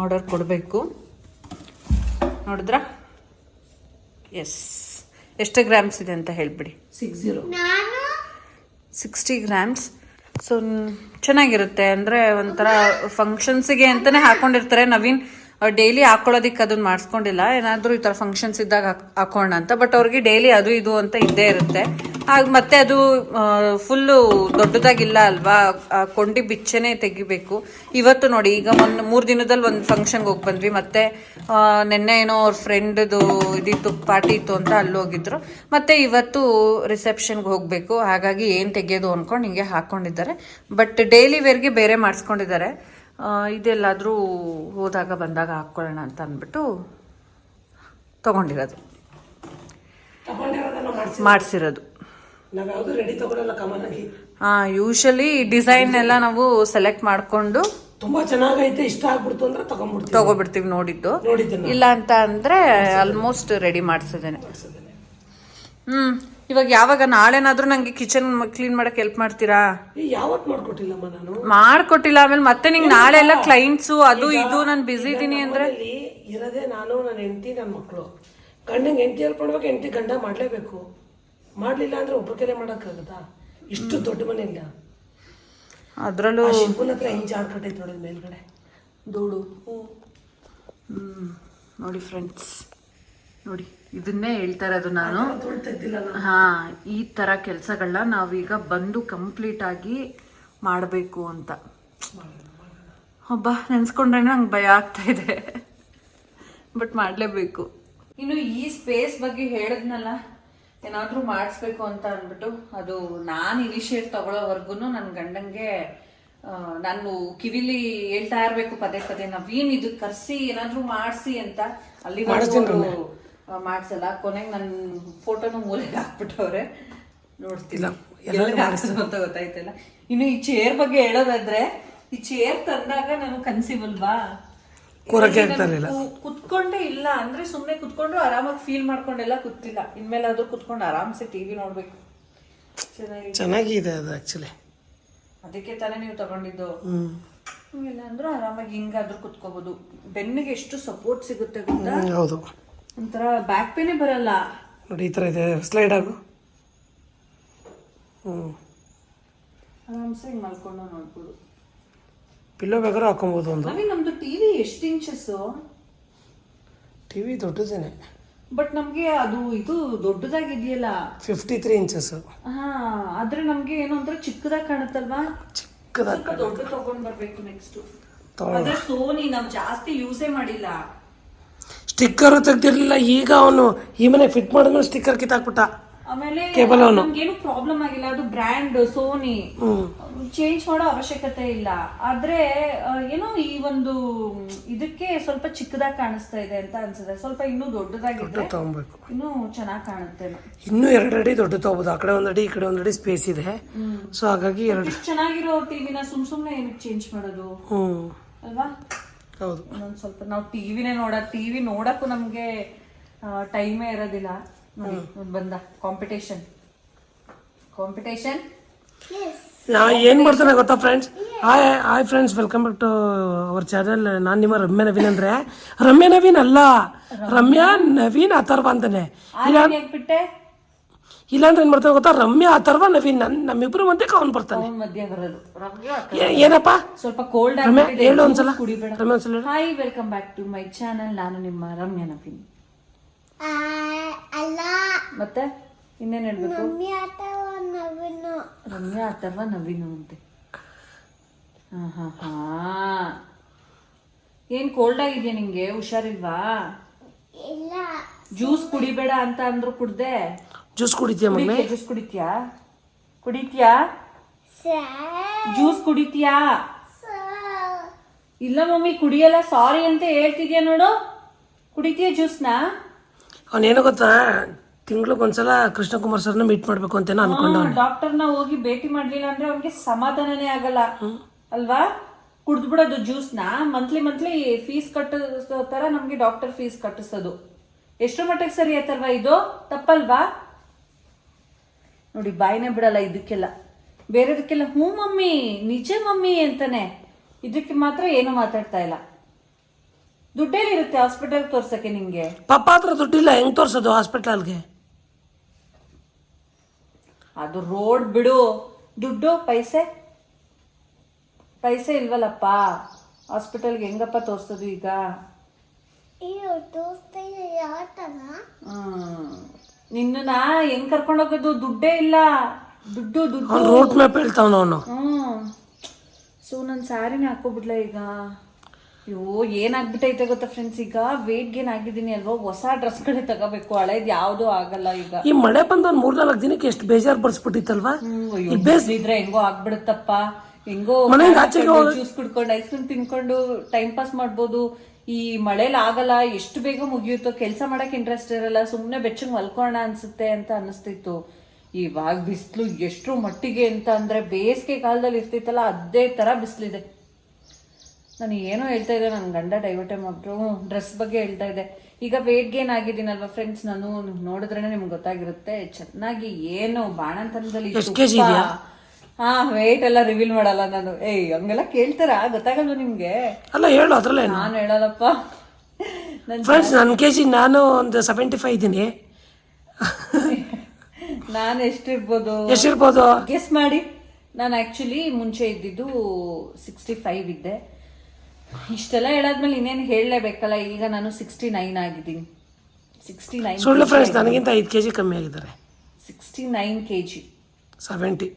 ಆರ್ಡರ್ ಕೊಡಬೇಕು. ನೋಡಿದ್ರ? ಎಸ್ ಎಷ್ಟು ಗ್ರಾಮ್ಸ್ ಇದೆ ಅಂತ ಹೇಳಿಬಿಡಿ. Six zero sixty grams so ಚೆನ್ನಾಗಿರುತ್ತೆ. ಅಂದರೆ ಒಂಥರ ಫಂಕ್ಷನ್ಸಿಗೆ ಅಂತಲೇ ಹಾಕೊಂಡಿರ್ತಾರೆ. ನವೀನ್ ಡೈಲಿ ಹಾಕೊಳ್ಳೋದಿಕ್ಕೆ ಅದನ್ನ ಮಾಡಿಸ್ಕೊಂಡಿಲ್ಲ. ಏನಾದರೂ ಈ ಥರ ಫಂಕ್ಷನ್ಸ್ ಇದ್ದಾಗ ಹಾಕ್- ಹಾಕೋಣ ಅಂತ. ಬಟ್ ಅವ್ರಿಗೆ ಡೈಲಿ ಅದು ಇದು ಅಂತ ಇದ್ದೇ ಇರುತ್ತೆ. ಆಗ ಮತ್ತೆ ಅದು ಫುಲ್ಲು ದೊಡ್ಡದಾಗಿಲ್ಲ ಅಲ್ವಾ? ಆ ಕೊಂಡಿ ಬಿಚ್ಚನೆ ತೆಗಿಬೇಕು. ಇವತ್ತು ನೋಡಿ ಈಗ ಒಂದು ಮೂರು ದಿನದಲ್ಲಿ ಒಂದು ಫಂಕ್ಷನ್ಗೆ ಹೋಗಿ ಬಂದ್ವಿ. ಮತ್ತೆ ನಿನ್ನೆ ಏನೋ ಅವ್ರ ಫ್ರೆಂಡ್ದು ಇದಿತ್ತು ಪಾರ್ಟಿ ಇತ್ತು ಅಂತ ಅಲ್ಲಿ ಹೋಗಿದ್ರು. ಮತ್ತೆ ಇವತ್ತು ರಿಸೆಪ್ಷನ್ಗೆ ಹೋಗಬೇಕು. ಹಾಗಾಗಿ ಏನು ತೆಗೆಯೋದು ಅಂದ್ಕೊಂಡು ಹಿಂಗೆ ಹಾಕ್ಕೊಂಡಿದ್ದಾರೆ ಬಟ್ ಡೈಲಿ ವೇರ್ಗೆ ಬೇರೆ ಮಾಡಿಸ್ಕೊಂಡಿದ್ದಾರೆ. ಇದೆಲ್ಲಾದ್ರೂ ಹೋದಾಗ ಬಂದಾಗ ಹಾಕ್ಕೊಳ್ಳೋಣ ಅಂತ ಅಂದ್ಬಿಟ್ಟು ತಗೊಂಡಿರೋದು. ಮಾಡಿಸಿರೋದು. ನಾವು ರೆಡಿ ಕಾಮನ್ ಆಗಿ. ಯೂಶಲಿ ಡಿಸೈನ್ ಎಲ್ಲ ನಾವು ಸೆಲೆಕ್ಟ್ ಮಾಡ್ಕೊಂಡು ತುಂಬಾ ಚೆನ್ನಾಗೈತೆ ಇಷ್ಟ ಆಗ್ಬಿಡ್ತು ಅಂದ್ರೆ ತಗೊಂಡ್ಬಿಡ್ತೀವಿ. ತಗೋಬಿಡ್ತೀವಿ ನೋಡಿದ್ದು. ಇಲ್ಲ ಅಂತ ಅಂದ್ರೆ ಆಲ್ಮೋಸ್ಟ್ ರೆಡಿ ಮಾಡಿಸಿದ್ದೇನೆ. ಹ್ಮ್ ಇವಾಗ ಯಾವಾಗ ನಾಳೆನಾದ್ರೂ ನಂಗೆ ಕಿಚನ್ ಕ್ಲೀನ್ ಮಾಡಕ್ ಹೆಲ್ಪ್ ಮಾಡ್ತೀರಾ? ಈ ಯಾವತ್ ಮಾಡ್ಕೊಟ್ಟಿಲ್ಲಮ್ಮ ನಾನು? ಮಾಡ್ಕೊಟ್ಟಿಲ್ಲ ಆಮೇಲೆ ಮತ್ತೆ ನಿಂಗೆ ನಾಳೆ ಎಲ್ಲ ಕ್ಲೈಂಟ್ಸು ಅದು ಇದು ನಾನು ಬಿಜಿ ಇದ್ದೀನಿ ಅಂದ್ರೆ? ಇರೋದೇ ನಾನು ನನ್ನ ಹೆಂಡತಿ ನನ್ನ ಮಕ್ಕಳು ಗಂಡಂಗೆ ಹೆಂಡತಿ ಹೆಲ್ಪ್ ಮಾಡ್ಬೇಕು ಹೆಂಡತಿ ಗಂಡ ಮಾಡ್ಲೇಬೇಕು. ಮಾಡ್ಲಿಲ್ಲ ಅಂದ್ರೆ ಒಬ್ಬರ ಕೈಲೇ ಮಾಡಕ್ಕಾಗತ್ತಾ? ಇಷ್ಟು ದೊಡ್ಡ ಮನೆ ಅದ್ರಲ್ಲೂ ಅದರಲ್ಲೂ ಶಿವನ ಹತ್ರ ಹೆಂಗೆ ಜಾಡ್ಕಟ್ಟೈತೆ ನೋಡಿ ಮೇಲ್ಗಡೆ. ದೂಡು. ಹ್ಮ್ ನೋಡಿ ಫ್ರೆಂಡ್ಸ್ ನೋಡಿ ಇದನ್ನೇ ಹೇಳ್ತಾ ಇರೋದು ನಾನು. ಹಾ ಈ ತರ ಕೆಲಸಗಳನ್ನ ನಾವೀಗ ಬಂದು ಕಂಪ್ಲೀಟ್ ಆಗಿ ಮಾಡಬೇಕು ಅಂತ. ಒಬ್ಬ ನೆನ್ಸ್ಕೊಂಡ್ರೆ ನಂಗೆ ಭಯ ಆಗ್ತಾ ಇದೆ. ಬಟ್ ಮಾಡಲೇಬೇಕು. ಇನ್ನು ಈ ಸ್ಪೇಸ್ ಬಗ್ಗೆ ಹೇಳಿದ್ನಲ್ಲ? ಏನಾದ್ರೂ ಮಾಡಿಸ್ಬೇಕು ಅಂತ ಅಂದ್ಬಿಟ್ಟು ಅದು ನಾನು ಇನಿಷಿಯೇಟ್ ತಗೊಳ್ಳೋವರೆಗೂ ನನ್ನ ಗಂಡಂಗೆ ನಾನು ಕಿವಿಲಿ ಹೇಳ್ತಾ ಇರ್ಬೇಕು ಪದೇ ಪದೇ ನವೀನ್ ಇದು ಕರ್ಸಿ ಏನಾದ್ರೂ ಮಾಡಿಸಿ ಅಂತ ಅಲ್ಲಿ ಮಾಡ್ಸಲ್ಲ. ಕೊನೆಗೆ ನನ್ನ ಫೋಟೋನು ಮೂಲೆಗೆ ಹಾಕ್ಬಿಟ್ಟವ್ರೆ. ನೋಡ್ತಿಲ್ಲ ಅಂತ ಗೊತ್ತಾಯ್ತಲ್ಲ. ಇನ್ನು ಈ ಚೇರ್ ಬಗ್ಗೆ ಹೇಳೋದಾದ್ರೆ ಈ ಚೇರ್ ತಂದಾಗ ನಾನು ಕನ್ಸಿಬಲ್ವಾ ಕೂರಕ್ಕೆ ಆಗ್ತಾ ಇರ್ಲಿಲ್ಲ. ಕುತ್ಕೊಂಡೇ ಇಲ್ಲ ಅಂದ್ರೆ ಸುಮ್ನೆ ಕುತ್ಕೊಂಡು ಆರಾಮಾಗಿ ಫೀಲ್ ಮಾಡ್ಕೊಂಡೆಲ್ಲ ಕೂತಿಲ್ಲ. ಇನ್ಮೇಲಾದ್ರೂ ಕುತ್ಕೊಂಡು ಆರಾಮ್ಸೆ ಟಿವಿ ನೋಡ್ಬೇಕು. ಚೆನ್ನಾಗಿ ಚೆನ್ನಾಗಿದೆ ಅದು ಆಕ್ಚುಲಿ ಅದಕ್ಕೆ ತಾನೇ ನೀವು ತಗೊಂಡಿದ್ದು. ಇಲ್ಲ ಅಂದ್ರೂ ಆರಾಮಾಗಿ ಹಿಂಗಾದ್ರೂ ಕುತ್ಕೋಬಹುದು ಬೆನ್ನಿಗೆ ಎಷ್ಟು ಸಪೋರ್ಟ್ ಸಿಗುತ್ತೆ ಗೊತ್ತಾ? ಹೌದು. ಒಂಥರ ಬ್ಯಾಕ್ ಪೇನೇ ಬರಲ್ಲ. ನೋಡಿ ಈ ತರ ಇದೆ. ಸ್ಲೈಡ್ ಆಗು. ಹ್ಮ್. ಆರಾಮ್ಸೆ ಹಿಂಗ್ ಮಲ್ಕೊಂಡು ನೋಡ್ಬೋದು. ಪಿಲ್ಲೋ ಬೇಕಾದ್ರೆ ಹಾಕೊಬೋದು ಒಂದು. ನಮಗೆ ನಮ್ದು ಟಿವಿ ಎಷ್ಟು ಇಂಚಸ್ ಟಿವಿ ದೊಡ್ಡದೇನೆ. ಬಟ್ ನಮಗೆ ಅದು ಇದು ದೊಡ್ಡದಾಗಿದೆಯಲ್ಲ. ಫಿಫ್ಟಿ ತ್ರೀ ಇಂಚಸ್ ಹಾಂ ಆದರೆ ನಮಗೆ ಏನು ಅಂದ್ರೆ ಚಿಕ್ಕದಾಗಿ ಕಾಣುತ್ತಲ್ವಾ? ಚಿಕ್ಕದಾಗಿ ಸ್ವಲ್ಪ ದೊಡ್ಡ ತಗೊಂಡ್ ಬರಬೇಕು ನೆಕ್ಸ್ಟ್. ಅದೇ ಸೋನಿ ನಾವು ಜಾಸ್ತಿ ಯೂಸೇ ಮಾಡಿಲ್ಲ. ಸ್ಟಿಕ್ಕರ್ ತೆಗ್ದಿರಲಿಲ್ಲ ಈಗ ಅವನು ಈ ಮನೆ ಫಿಟ್ ಮಾಡಿದ್ಮೇಲೆ ಸ್ಟಿಕ್ಕರ್ ಕಿತ್ತಾಕ್ಬಿಟ್ಟ. ಆಮೇಲೆ ಕೇಬಲ್ ಅವನು. ನಮ್ಗೇನು ಪ್ರಾಬ್ಲಮ್ ಆಗಿಲ್ಲ. ಅದು ಬ್ರ್ಯಾಂಡ್ ಸೋನಿ ಚೇಂಜ್ ಮಾಡೋ ಅವಶ್ಯಕತೆ ಇಲ್ಲ. ಆದ್ರೆ ಏನೋ ಈ ಒಂದು ಇದಕ್ಕೆ ಸ್ವಲ್ಪ ಚಿಕ್ಕದಾಗಿ ಕಾಣಿಸ್ತಾ ಇದೆ ಅಂತ ಅನ್ಸುತ್ತೆ. ಸ್ವಲ್ಪ ಇನ್ನೂ ದೊಡ್ಡದಾಗಿದ್ರೆ ತಗೊಬೇಕು ಇನ್ನೂ ಚೆನ್ನಾಗಿ ಕಾಣುತ್ತೆ. ಇನ್ನೂ ಎರಡು ಅಡಿ ದೊಡ್ಡ ತಗೋಬಹುದು ಆ ಕಡೆ ಒಂದ್ ಅಡಿ ಈ ಕಡೆ ಒಂದ್ ಅಡಿ ಸ್ಪೇಸ್ ಇದೆ. ಸೊ ಹಾಗಾಗಿ ಎರಡು. ಚೆನ್ನಾಗಿರೋ ಟಿವಿನ ಸುಮ್ ಸುಮ್ನೆ ಏನಕ್ಕೆ ಚೇಂಜ್ ಮಾಡೋದು? ಅಲ್ವಾ? ಹೌದು. ಒಂದೊಂದು ಸ್ವಲ್ಪ. ನಾವು ಟಿವಿನೇ ನೋಡ ಟಿವಿ ನೋಡಕ್ಕೂ ನಮ್ಗೆ ಟೈಮೇ ಇರೋದಿಲ್ಲ. ನೋಡಿ ಬಂದ. ಕಾಂಪಿಟೇಷನ್ ಕಾಂಪಿಟೇಷನ್ ನಾ ಏನ್ ಮಾಡ್ತಾನೆ ಗೊತ್ತಾ friends hi hi friends welcome back to our channel ನಾನು ನಿಮ್ಮ ರಮ್ಯಾ ನವೀನ್ ಅಂದ್ರೆ. ರಮ್ಯಾ ನವೀನ್ ಅಲ್ಲ. ರಮ್ಯಾ ನವೀನ್ ಅಥರ್ವ ಅಂತಾನೆ. ಬಿಟ್ಟೆ ಇಲ್ಲಾಂದ್ರೆ ಏನ್ ಮಾಡ್ತಾನೆ ಗೊತ್ತಾ? ರಮ್ಯಾ ಅಥರ್ವ ನವೀನ್ ನನ್ ನಮ್ಮಿಬ್ರು ಮಧ್ಯೆ ಅವನ್ ಬರ್ತಾನೆ. ಅವನ್ ಮಧ್ಯ ಬರೋದು. ಏ- ಏನಪ್ಪ? ಸ್ವಲ್ಪ ಕೋಲ್ಡ್ ರಮ್ಯಾ ಹೇಳು ಒಂದ್ಸಲ. ಕುಡಿಬೇಡ ರಮ್ಯಾ ಒಂದ್ಸಲ ಹೇಳು. Hi welcome back to my channel ನಾನು ನಿಮ್ಮ ರಮ್ಯಾ ನವೀನ್. ಅಲ್ಲ. ಮತ್ತೆ? ಇನ್ನೇನು ಹೇಳ್ಬೇಕು? ಮಮ್ಮಿ ಅಥವಾ ನವೀನು ರಮ್ಯಾ ಅಥವಾ ನವೀನು ಅಂತೆ. ಹಾ ಹಾ ಹಾ. ಏನ್ ಕೋಲ್ಡ್ ಆಗಿದ್ಯಾ ನಿಂಗೆ? ಹುಷಾರಿಲ್ವಾ? ಇಲ್ಲ. ಜ್ಯೂಸ್ ಕುಡಿಬೇಡ ಅಂತ ಅಂದ್ರು ಕುಡ್ದೆ. ಜ್ಯೂಸ್ ಕುಡಿತೀಯ ಮಮ್ಮಿ? ಜ್ಯೂಸ್ ಕುಡಿತೀಯಾ? ಕುಡಿತೀಯಾ? ಸರ್. ಜ್ಯೂಸ್ ಕುಡಿತೀಯಾ? ಇಲ್ಲ ಮಮ್ಮಿ ಕುಡಿಯಲ್ಲ. ಸಾರಿ ಅಂತ ಹೇಳ್ತಿದ್ಯಾ ನೋಡು. ಕುಡಿತೀಯ ಜ್ಯೂಸ್ನ ಅವನೇನೋ ಗೊತ್ತಾ? ತಿಂಗ್ಳಿಗೊಂದ್ಸಲ ಕೃಷ್ಣ ಕುಮಾರ್ ಸರ್ನ ಮೀಟ್ ಮಾಡ್ಬೇಕು ಅಂತೇನೋ ಅನ್ಕೊಂಡ ಡಾಕ್ಟರ್ನ ಹೋಗಿ ಭೇಟಿ ಮಾಡ್ಲಿಲ್ಲ ಅಂದ್ರೆ ಅವ್ನಿಗೆ ಸಮಾಧಾನನೇ ಆಗಲ್ಲ. ಅಲ್ವಾ? ಕುಡ್ದ್ಬಿಡೋದು ಜ್ಯೂಸ್ನ. ಮಂತ್ಲಿ ಮಂತ್ಲಿ ಫೀಸ್ ಕಟ್ಟಿಸೋ ತರ ನಮ್ಗೆ ಡಾಕ್ಟರ್ ಫೀಸ್ ಕಟ್ಟಿಸೋದು. ಎಷ್ಟು ಮಟ್ಟಿಗೆ ಸರಿ ಆಯ್ತಲ್ವಾ ಇದು? ತಪ್ಪಲ್ವಾ? ನೋಡಿ ಬಾಯಿನೇ ಬಿಡಲ್ಲ ಇದಕ್ಕೆಲ್ಲ. ಬೇರೆದಕ್ಕೆಲ್ಲ ಹ್ಞೂ ಮಮ್ಮಿ ನಿಜ ಮಮ್ಮಿ ಅಂತಾನೆ. ಇದಕ್ಕೆ ಮಾತ್ರ ಏನು ಮಾತಾಡ್ತಾ ಇಲ್ಲ. ದುಡ್ಡೇಲಿರುತ್ತೆ ಹಾಸ್ಪಿಟಲ್ ತೋರ್ಸಕ್ಕೆ ನಿಂಗೆ? ಪಪ್ಪ ಹತ್ರ ದುಡ್ಡಿಲ್ಲ ಹೆಂಗ್ ತೋರ್ಸೋದು ಹಾಸ್ಪಿಟಲ್ಗೆ ಅದು ರೋಡ್ ಬಿಡು. ದುಡ್ಡು ಪೈಸೆ? ಪೈಸೆ ಇಲ್ವಲ್ಲಪ್ಪ. ಹಾಸ್ಪಿಟಲ್ಗೆ ಹೆಂಗಪ್ಪ ತೋರಿಸೋದು ಈಗ? ನಿನ್ನ ಹೆಂಗ್ ಕರ್ಕೊಂಡು ಹೋಗೋದು ದುಡ್ಡೇ ಇಲ್ಲ. ದುಡ್ಡು ದುಡ್ಡು. ರೋಡ್ ಮ್ಯಾಪ್ ಹೇಳ್ತಾವನ ಅವನು. ಹ್ಮ್. ಸೊ ನನ್ನ ಸ್ಯಾರಿನೇ ಹಾಕೋಬಿಡ್ಲ ಈಗ? ಅಯ್ಯೋ ಏನಾಗ್ಬಿಟ್ಟೈತೆ ಗೊತ್ತಾ ಫ್ರೆಂಡ್ಸ್ ಈಗ ವೇಟ್ ಗೇನ್ ಆಗಿದ್ದೀನಿ ಅಲ್ವಾ? ಹೊಸ ಡ್ರೆಸ್ಗಳೇ ತಗೋಬೇಕು. ಹಳೇದ್ ಯಾವ್ದು ಆಗಲ್ಲ ಈಗ. ಈ ಮಳೆ ಬಂದ ಒಂದ್ ಮೂರ್ನಾಲ್ಕು ದಿನಕ್ಕೆ ಎಷ್ಟು ಬೇಜಾರ್ ಬರ್ಸ್ಬಿಟ್ಟಿತ್ತಲ್ವಾ? ಬೇಸ್ ಇದ್ರೆ ಹೆಂಗೋ ಆಗ್ಬಿಡುತ್ತಪ್ಪ. ಹೆಂಗೋ ಮನೆಗೆ ಆಚೆಗೆ ಜ್ಯೂಸ್ ಕುಡ್ಕೊಂಡು ಐಸ್ ಕ್ರೀಮ್ ತಿನ್ಕೊಂಡು ಟೈಮ್ ಪಾಸ್ ಮಾಡ್ಬೋದು. ಈ ಮಳೇಲಿ ಆಗಲ್ಲ ಎಷ್ಟು ಬೇಗ ಮುಗಿಯುತ್ತೋ ಕೆಲಸ ಮಾಡಕ್ ಇಂಟ್ರೆಸ್ಟ್ ಇರಲ್ಲ ಸುಮ್ನೆ ಬೆಚ್ಚಂಗ್ ಮಲ್ಕೋಣ ಅನ್ಸುತ್ತೆ ಅಂತ ಅನಿಸ್ತಿತ್ತು ಇವಾಗ ಬಿಸಿಲು ಎಷ್ಟು ಮಟ್ಟಿಗೆ ಅಂತ ಅಂದ್ರೆ ಬೇಸಿಗೆ ಕಾಲದಲ್ಲಿ ಇರ್ತಿತ್ತಲ್ಲ ಅದೇ ತರ ಬಿಸಿಲಿದೆ. ನಾನು ಏನೋ ಹೇಳ್ತಾ ಇದ್ದೆ ನನ್ನ ಗಂಡ ಡೈವರ್ಟೇ ಮಾಡ್ರು ಡ್ರೆಸ್ ಬಗ್ಗೆ ಹೇಳ್ತಾ ಇದ್ದೆ. ಈಗ ವೇಟ್ ಗೇನ್ ಆಗಿದ್ದೀನಲ್ವಾ ಫ್ರೆಂಡ್ಸ್ ನಾನು ನೋಡಿದ್ರೆ ನಿಮ್ಗೆ ಗೊತ್ತಾಗಿರುತ್ತೆ ಚೆನ್ನಾಗಿ ಏನು ಬಾಣಂತನದಲ್ಲಿ? ಹಾ ವೇಟ್ ಎಲ್ಲ ರಿವೀಲ್ ಮಾಡಲ್ಲ ನಾನು. ಏಯ್ ಹಂಗೆಲ್ಲ ಕೇಳ್ತಾರ? ಗೊತ್ತಾಗಲ್ವ ನಿಮ್ಗೆ? ಅಲ್ಲ ಹೇಳು ಅದ್ರಲ್ಲೇ ನಾನು ಹೇಳಲ್ಲಪ್ಪ. ಫ್ರೆಂಡ್ಸ್ ನನ್ನ ಕೆ ಜಿ ನಾನು ಒಂದು ಸೆವೆಂಟಿ ಫೈವ್ ಇದ್ದೀನಿ. ನಾನು ಎಷ್ಟಿರ್ಬೋದು? ಎಷ್ಟಿರ್ಬೋದು? ಗೆಸ್ ಮಾಡಿ. ನಾನು ಆ್ಯಕ್ಚುಲಿ ಮುಂಚೆ ಇದ್ದಿದ್ದು ಸಿಕ್ಸ್ಟಿ ಫೈವ್ ಇದ್ದೆ. ಇಷ್ಟೆಲ್ಲ ಹೇಳಾದ್ಮೇಲೆ ಇನ್ನೇನು ಹೇಳಲೇಬೇಕಲ್ಲ? ಈಗ ನಾನು ಸಿಕ್ಸ್ಟಿ ನೈನ್ ಆಗಿದ್ದೀನಿ. ಸಿಕ್ಸ್ಟಿ ನೈನ್ ಸುಳ್ಳು ಫ್ರೆಂಡ್ಸ್ ನನಗಿಂತ ಐದು ಕೆ ಜಿ ಕಮ್ಮಿ ಆಗಿದ್ದಾರೆ. Sixty nine K G seventy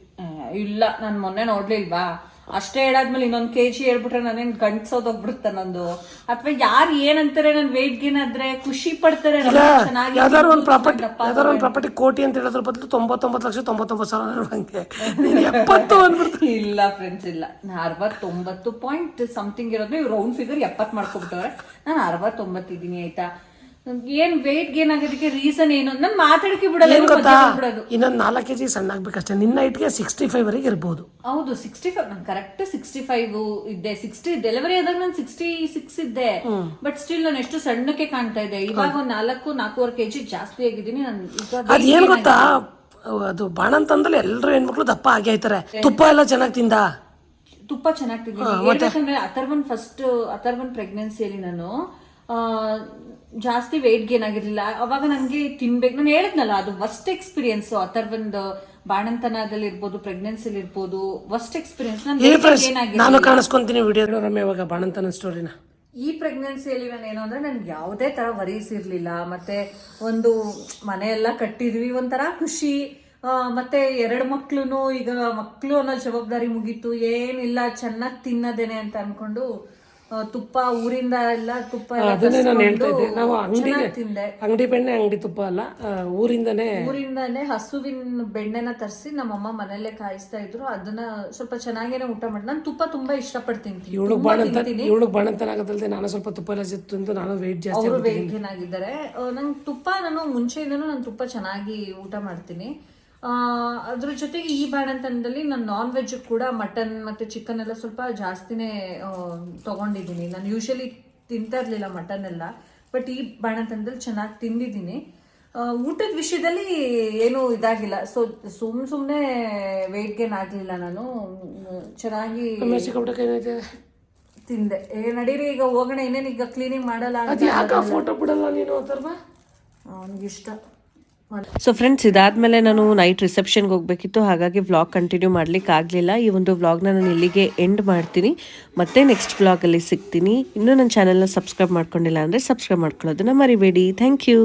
ಇಲ್ಲ ನಾನು ಮೊನ್ನೆ ನೋಡ್ಲಿಲ್ವಾ? ಅಷ್ಟೇ ಹೇಳಾದ್ಮೇಲೆ ಇನ್ನೊಂದು ಕೆ ಜಿ ಹೇಳ್ಬಿಟ್ರೆ ನಾನೇನು ಗಂಟ್ಸೋದೋಗ್ಬಿಡುತ್ತೆ ನಂದು. ಅಥವಾ ಯಾರು ಏನಂತಾರೆ ನನ್ನ ವೇಟ್ ಗೇನ್ ಆದ್ರೆ ಖುಷಿ ಪಡ್ತಾರೆ ಚೆನ್ನಾಗಿ ಯಾವ್ದಾದ್ರು ಒಂದು ಪ್ರಾಪರ್ಟಿ ಯಾವ್ದಾದ್ರು ಒಂದು ಪ್ರಾಪರ್ಟಿ ಕೋಟಿ ಅಂತ ಹೇಳೋದ್ರ ಬದಲು ತೊಂಬತ್ತೊಂಬತ್ತು ಲಕ್ಷ ತೊಂಬತ್ತೊಂಬತ್ತು ಸಾವಿರ ಹಂಗೆ. ಎಪ್ಪತ್ತು ಅಂದ್ಬಿಡ್ತು ಇಲ್ಲ ಫ್ರೆಂಡ್ಸ್ ಇಲ್ಲ. ಅರವತ್ತೊಂಬತ್ತು ಪಾಯಿಂಟ್ ಸಮಥಿಂಗ್ ಇರೋದು ಇವ್ರು ರೌಂಡ್ ಫಿಗರ್ ಎಪ್ಪತ್ತು ಮಾಡ್ಕೊಬಿಟ್ಟವ್ರೆ. ನಾನು ಅರವತ್ತೊಂಬತ್ತಿದ್ದೀನಿ ಆಯ್ತಾ? ನನ್ಗೆ ಏನ್ ವೇಟ್ ಗೇನ್ ಆಗೋದಕ್ಕೆ ರೀಸನ್ ಏನು? ನಾನು ಮಾತಾಡಕ್ಕೆ ಬಿಡಲ್ಲ ಏನ್ ಗೊತ್ತಾ? ಬಂದ್ಬಿಡೋದು. ಇನ್ನೊಂದು ನಾಲ್ಕು ಕೆಜಿ ಸಣ್ಣ ಆಗ್ಬೇಕಷ್ಟೇ ನಿನ್ನ ಹೈಟ್ಗೆ ಸಿಕ್ಸ್ಟಿ ಫೈವ್ ವರೆಗೆ ಇರ್ಬೋದು. ಹೌದು ಸಿಕ್ಸ್ಟಿ ಫೈವ್ ನಾನು ಕರೆಕ್ಟ್ ಸಿಕ್ಸ್ಟಿ ಫೈವ್ ಇದ್ದೆ. ಸಿಕ್ಸ್ಟಿ ಡೆಲಿವರಿ ಆದಾಗ ನಾನು ಸಿಕ್ಸ್ಟಿ ಸಿಕ್ಸ್ ಇದ್ದೆ ಬಟ್ ಸ್ಟಿಲ್ ನಾನು ಎಷ್ಟು ಸಣ್ಣಕ್ಕೆ ಕಾಣ್ತಾ ಇದ್ದೆ. ಇವಾಗ ಒಂದ್ ನಾಲ್ಕು ನಾಲ್ಕೂವರೆ ಕೆಜಿ ಜಾಸ್ತಿ ಆಗಿದ್ದೀನಿ. ನಾನು ಈಗ ಗೊತ್ತಾ? ಅದು ಬಾಣಂತಂದಲ್ಲಿ ಎಲ್ಲರೂ ಹೆಣ್ಮಕ್ಳು ದಪ್ಪ ಆಗಿ ಆಯ್ತಾರೆ. ತುಪ್ಪ ಎಲ್ಲ ಚೆನ್ನಾಗಿ ತಿಂದ? ತುಪ್ಪ ಚೆನ್ನಾಗಿ ತಿಂದಿದ್ದೀನಿ. ಅಥರ್ವನ್ ಫಸ್ಟ್ ಅಥರ್ವನ್ ಪ್ರೆಗ್ನೆನ್ಸಿಯಲ್ಲಿ ನಾನು ಆ, ಜಾಸ್ತಿ ವೇಟ್ ಗೇನ್ ಆಗಿರ್ಲಿಲ್ಲ. ಅವಾಗ ನನಗೆ ತಿನ್ಬೇಕು. ನಾನು ಹೇಳಿದ್ನಲ್ಲ ಅದು ವಸ್ಟ್ ಎಕ್ಸ್ಪೀರಿಯನ್ಸ್ ಒಂದು ಬಾಣಂತನದಲ್ಲಿ ಇರ್ಬೋದು ಪ್ರೆಗ್ನೆನ್ಸಿಲಿ ಇರ್ಬೋದು ವಸ್ಟ್ ಎಕ್ಸ್ಪೀರಿಯನ್ಸ್ ನಾನು ನಾನು ಕಾಣಿಸ್ಕೊಂತೀನಿ ವಿಡಿಯೋ ರಮ್ಯ ಇವಾಗ ಬಾಣಂತನ ಸ್ಟೋರಿನ ಈ ಪ್ರೆಗ್ನೆನ್ಸಿಯಲ್ಲಿ ನಾನು ಏನು ಅಂದ್ರೆ ನನ್ಗೆ ಯಾವುದೇ ತರ ವರೀಸ್ ಇರಲಿಲ್ಲ. ಮತ್ತೆ ಒಂದು ಮನೆಯೆಲ್ಲ ಕಟ್ಟಿದ್ವಿ ಒಂಥರ ಖುಷಿ. ಆ, ಮತ್ತೆ ಎರಡು ಮಕ್ಳು ಈಗ ಮಕ್ಕಳು ಅನ್ನೋ ಜವಾಬ್ದಾರಿ ಮುಗೀತು. ಏನಿಲ್ಲ ಚೆನ್ನಾಗಿ ತಿನ್ನದೇನೆ ಅಂತ ಅನ್ಕೊಂಡು ಆ, ತುಪ್ಪ ಊರಿಂದ ಎಲ್ಲ ತುಪ್ಪ ಅದನ್ನೇ ನಾನು ಹೇಳ್ತಾ ಇದ್ದೆ. ನಾವು ಅಂಗಡಿ ತಿಂದೆ. ಅಂಗಡಿ ಬೆಣ್ಣೆ ಅಂಗಡಿ ತುಪ್ಪ ಅಲ್ಲ ಊರಿಂದನೇ ಊರಿಂದನೇ ಹಸುವಿನ ಬೆಣ್ಣೆನ ತರಿಸಿ ನಮ್ಮಮ್ಮ ಮನೆಯಲ್ಲೇ ಕಾಯಿಸ್ತಾ ಇದ್ರು. ಅದನ್ನ ಸ್ವಲ್ಪ ಚೆನ್ನಾಗೇನೆ ಊಟ ಮಾಡಿ ನಾನು ತುಪ್ಪ ತುಂಬಾ ಇಷ್ಟಪಡ್ತೀನಿ. ಇವಳು ಬಾಣಂತ ಇವಳು ಬಾಣಂತನ ಆಗದಲ್ದೆ ನಾನು ಸ್ವಲ್ಪ ತುಪ್ಪ ಎಲ್ಲ ಜೊತೆ ತಿಂದು ನಾನು ವೆಯ್ಟ್ ಜಾಸ್ತಿ ಅವರು ವೇಟ್ ಗೇನ್ ಆಗಿದ್ದಾರೆ. ನಂಗೆ ತುಪ್ಪ ನಾನು ಮುಂಚೆಯಿಂದನೂ ನಾನು ತುಪ್ಪ ಚೆನ್ನಾಗಿ ಊಟ ಮಾಡ್ತೀನಿ. ಅದ್ರ ಜೊತೆಗೆ ಈ ಬಾಣಂತನದಲ್ಲಿ ನಾನು ನಾನ್ ವೆಜ್ ಕೂಡ ಮಟನ್ ಮತ್ತೆ ಚಿಕನ್ ಎಲ್ಲ ಸ್ವಲ್ಪ ಜಾಸ್ತಿನೇ ತೊಗೊಂಡಿದ್ದೀನಿ. ನಾನು ಯೂಶಲಿ ತಿಂತಾ ಇರಲಿಲ್ಲ ಮಟನ್ ಎಲ್ಲ ಬಟ್ ಈ ಬಾಣಂತನದಲ್ಲಿ ಚೆನ್ನಾಗಿ ತಿಂದಿದ್ದೀನಿ. ಊಟದ ವಿಷಯದಲ್ಲಿ ಏನು ಇದಾಗಿಲ್ಲ. ಸೊ ಸುಮ್ ಸುಮ್ಮನೆ ವೆಯ್ಟ್ ಗೇನ್ ಆಗಲಿಲ್ಲ ನಾನು. ಚೆನ್ನಾಗಿ ತಿಂದೆ. ಏ ನಡೀರಿ ಈಗ ಹೋಗೋಣ ಇನ್ನೇನು ಈಗ ಕ್ಲೀನಿಂಗ್ ಮಾಡಲ್ಲ ಫೋಟೋ ಬಿಡಲ್ಲ ನೀನು ಅವನಿಗೆ ಅವನಿಗಿಷ್ಟ ಸೊ ಫ್ರೆಂಡ್ಸ್ ಇದಾದಮೇಲೆ ನಾನು ನೈಟ್ ರಿಸೆಪ್ಷನ್ಗೆ ಹೋಗಬೇಕಿತ್ತು. ಹಾಗಾಗಿ ವ್ಲಾಗ್ ಕಂಟಿನ್ಯೂ ಮಾಡ್ಲಿಕ್ಕೆ ಆಗಲಿಲ್ಲ. ಈ ಒಂದು ವ್ಲಾಗ್ನ ನಾನು ಇಲ್ಲಿಗೆ ಎಂಡ್ ಮಾಡ್ತೀನಿ. ಮತ್ತೆ ನೆಕ್ಸ್ಟ್ ವ್ಲಾಗಲ್ಲಿ ಸಿಗ್ತೀನಿ. ಇನ್ನೂ ನನ್ನ ಚಾನಲ್ನ ಸಬ್ಸ್ಕ್ರೈಬ್ ಮಾಡ್ಕೊಂಡಿಲ್ಲ ಅಂದರೆ ಸಬ್ಸ್ಕ್ರೈಬ್ ಮಾಡ್ಕೊಳ್ಳೋದನ್ನ ಮರಿಬೇಡಿ. Thank you